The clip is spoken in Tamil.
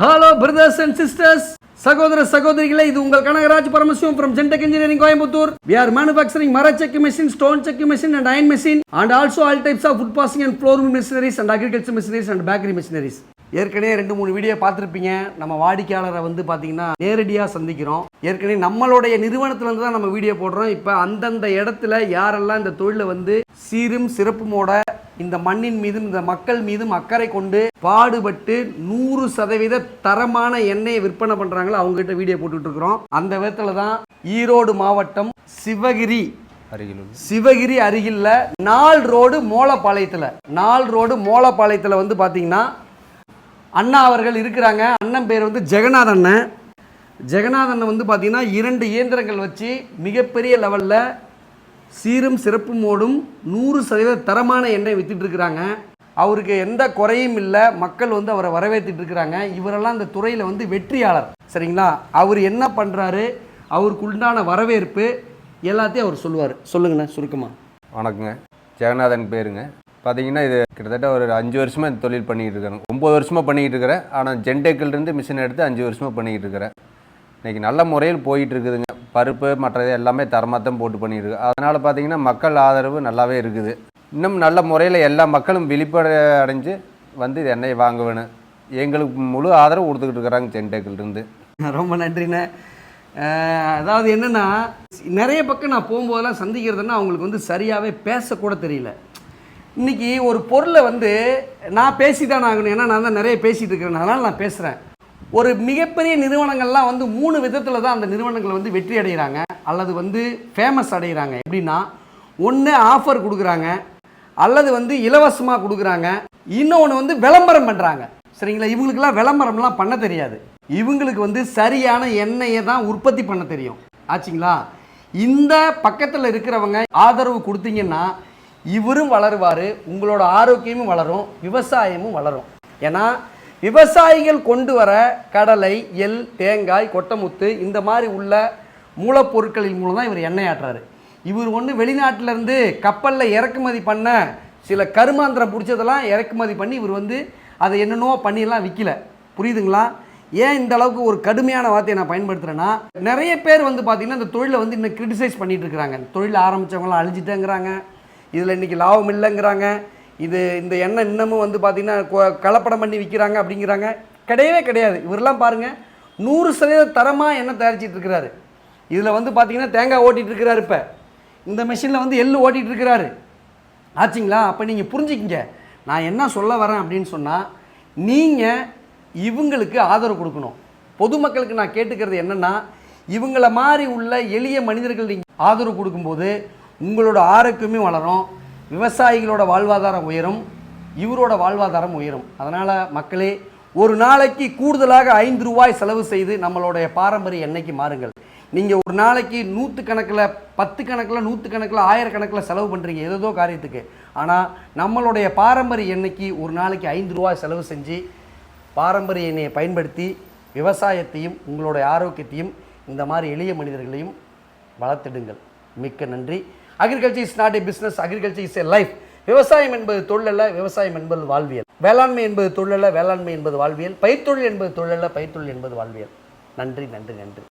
ஹலோ பிரதர்ஸ் அண்ட் சிஸ்டர்ஸ் சகோதர சகோதரிகளே இது உங்கள் Kanagaraj Paramasivam from Gentech engineering Coimbatore. We are manufacturing மர செக்கு machine stone cheque machine and iron machine and also all types of food processing and flour machineries and agriculture machineries and bakery machineries ஏற்கனவே ரெண்டு மூணு வீடியோ பார்த்துருப்பீங்க. நம்ம வாடிக்கையாளரை வந்து பார்த்தீங்கன்னா நேரடியாக சந்திக்கிறோம். ஏற்கனவே நம்மளுடைய நிறுவனத்துலேருந்து தான் நம்ம வீடியோ போடுறோம். இப்போ அந்தந்த இடத்துல யாரெல்லாம் இந்த தொழிலை வந்து சீரும் சிறப்புமோட இந்த மண்ணின் மீதும் இந்த மக்கள் மீதும் அக்கறை கொண்டு பாடுபட்டு நூறு சதவீத தரமான எண்ணெயை விற்பனை பண்றாங்களோ அவங்ககிட்ட வீடியோ போட்டுட்டு இருக்கிறோம் அந்த விதத்துல தான் ஈரோடு மாவட்டம் சிவகிரி அருகில் சிவகிரி அருகில்ல நால் ரோடு மோலப்பாளையத்தில் நால் ரோடு மோலப்பாளையத்தில் வந்து பார்த்தீங்கன்னா அண்ணா அவர்கள் இருக்கிறாங்க. அண்ணன் பேர் வந்து ஜெகநாத் அண்ணன். ஜெகநாத் அண்ணன் வந்து பார்த்தீங்கன்னா இரண்டு இயந்திரங்கள் வச்சு மிகப்பெரிய லெவலில் சீரும் சிறப்புமோடும் நூறு சதவீத தரமான எண்ணெய் வித்துட்டு அவருக்கு எந்த குறையும் இல்லை. மக்கள் வந்து அவரை வரவேற்றுட்டு இருக்கிறாங்க. இவரெல்லாம் இந்த துறையில் வந்து வெற்றியாளர். சரிங்களா? அவர் என்ன பண்ணுறாரு அவருக்கு உண்டான வரவேற்பு எல்லாத்தையும் அவர் சொல்லுவார். சொல்லுங்கண்ணா சுருக்கமாக வணக்கங்க. ஜெகநாதன் பேருங்க. பார்த்தீங்கன்னா இது கிட்டத்தட்ட ஒரு அஞ்சு வருஷமாக இந்த தொழில் பண்ணிக்கிட்டு இருக்கிறேன் ஒம்பது வருஷமாக பண்ணிக்கிட்டு இருக்கிறேன். ஆனால் ஜென்டேக்கிலிருந்து மிஷின் எடுத்து அஞ்சு வருஷமாக பண்ணிக்கிட்டு இருக்கிறேன். இன்றைக்கி நல்ல முறையில் போயிட்டு இருக்குதுங்க. பருப்பு மற்றது எல்லாமே தரமாக தான் போட்டு பண்ணியிருக்கு. அதனால் பார்த்திங்கன்னா மக்கள் ஆதரவு நல்லாவே இருக்குது. இன்னும் நல்ல முறையில் எல்லா மக்களும் விழிப்படை அடைஞ்சு வந்து இது எண்ணெய் வாங்க வேணும் எங்களுக்கு முழு ஆதரவு கொடுத்துக்கிட்டு இருக்கிறாங்க சென்டேக்கிலிருந்து ரொம்ப நன்றிண்ணே. அதாவது என்னென்னா நிறைய பக்கம் நான் போகும்போதெல்லாம் சந்திக்கிறதுன்னா அவங்களுக்கு வந்து சரியாகவே பேசக்கூட தெரியல. இன்றைக்கி ஒரு பொருளை வந்து நான் பேசி தான் ஆகணும். ஏன்னா நான் தான் நிறைய பேசிகிட்டு இருக்கிறேன். அதனால் நான் பேசுகிறேன் ஒரு மிகப்பெரிய நிறுவனங்கள்லாம் வந்து மூணு விதத்தில் தான் அந்த நிறுவனங்கள் வந்து வெற்றி அடைகிறாங்க அல்லது வந்து ஃபேமஸ் அடைகிறாங்க எப்படின்னா ஒன்று ஆஃபர் கொடுக்குறாங்க அல்லது வந்து இலவசமாக கொடுக்குறாங்க இன்னொன்று வந்து விளம்பரம் பண்ணுறாங்க சரிங்களா? இவங்களுக்கெல்லாம் விளம்பரம்லாம் பண்ண தெரியாது. இவங்களுக்கு வந்து சரியான எண்ணெயை தான் உற்பத்தி பண்ண தெரியும். ஆச்சுங்களா? இந்த பக்கத்தில் இருக்கிறவங்க ஆதரவு கொடுத்தீங்கன்னா இவரும் வளருவார் உங்களோட ஆரோக்கியமும் வளரும் விவசாயமும் வளரும். ஏன்னா விவசாயிகள் கொண்டு வர கடலை எள் தேங்காய் கொட்டமுத்து இந்த மாதிரி உள்ள மூலப்பொருட்களின் மூலம் தான் இவர் எண்ணெய் ஆட்டுறாரு. இவர் ஒன்று வெளிநாட்டிலேருந்து கப்பலில் இறக்குமதி பண்ண சில கருமாந்திரம் பிடிச்சதெல்லாம் இறக்குமதி பண்ணி இவர் வந்து அதை என்னென்னவோ பண்ணியெல்லாம் விற்கல புரியுதுங்களா? ஏன் இந்த அளவுக்கு ஒரு கடுமையான வார்த்தையை நான் பயன்படுத்துகிறேன்னா நிறைய பேர் வந்து பார்த்திங்கன்னா இந்த தொழிலை வந்து இன்னும் கிரிட்டிசைஸ் பண்ணிகிட்டு இருக்கிறாங்க. தொழில் ஆரம்பித்தவங்களாம் அழிஞ்சிட்டேங்கிறாங்க. இதில் இன்றைக்கி லாபம் இல்லைங்கிறாங்க. இது இந்த எண்ணெய் இன்னமும் வந்து பார்த்திங்கன்னா கலப்படம் பண்ணி விற்கிறாங்க அப்படிங்கிறாங்க. கிடையவே கிடையாது. இவரெல்லாம் பாருங்கள் நூறு சதவீத தரமாக எண்ணெய் தயாரிச்சிட்டு இருக்கிறாரு. இதில் வந்து பார்த்தீங்கன்னா தேங்காய் ஓட்டிகிட்டு இருக்கிறாரு இப்போ. இந்த மிஷினில் வந்து எள்ளு ஓட்டிகிட்டு இருக்கிறாரு. ஆச்சுங்களா? அப்போ நீங்கள் புரிஞ்சுக்கிங்க. நான் என்ன சொல்ல வரேன் அப்படின்னு சொன்னால் நீங்கள் இவங்களுக்கு ஆதரவு கொடுக்கணும். பொதுமக்களுக்கு நான் கேட்டுக்கிறது என்னென்னா இவங்கள மாதிரி உள்ள எளிய மனிதர்கள் நீங்கள் ஆதரவு கொடுக்கும்போது உங்களோட ஆரோக்கியமே வளரும். விவசாயிகளோட வாழ்வாதாரம் உயரும் இவரோட வாழ்வாதாரம் உயரும். அதனால் மக்களே ஒரு நாளைக்கு கூடுதலாக ஐந்து ரூபாய் செலவு செய்து நம்மளுடைய பாரம்பரிய எண்ணெய்க்கு மாறுங்கள். நீங்கள் ஒரு நாளைக்கு நூற்று கணக்கில் பத்து கணக்கில் நூற்று கணக்கில் ஆயிரக்கணக்கில் செலவு பண்ணுறீங்க ஏதோ காரியத்துக்கு. ஆனால் நம்மளுடைய பாரம்பரிய எண்ணெய்க்கு ஒரு நாளைக்கு ஐந்து ரூபாய் செலவு செஞ்சு பாரம்பரிய எண்ணெயை பயன்படுத்தி விவசாயத்தையும் உங்களுடைய ஆரோக்கியத்தையும் இந்த மாதிரி எளிய மனிதர்களையும் வளர்த்திடுங்கள். மிக்க நன்றி. Agriculture is not a business agriculture is a life விவசாயம் என்பது தொழிலல்ல விவசாயம் என்பது வாழ்வியல். வேளாண்மை என்பது தொழிலல்ல வேளாண்மை என்பது வாழ்வியல். பயிர்த்தொழில் என்பது தொழிலல்ல பயிர்த்தொழில் என்பது வாழ்வியல். நன்றி நன்றி நன்றி.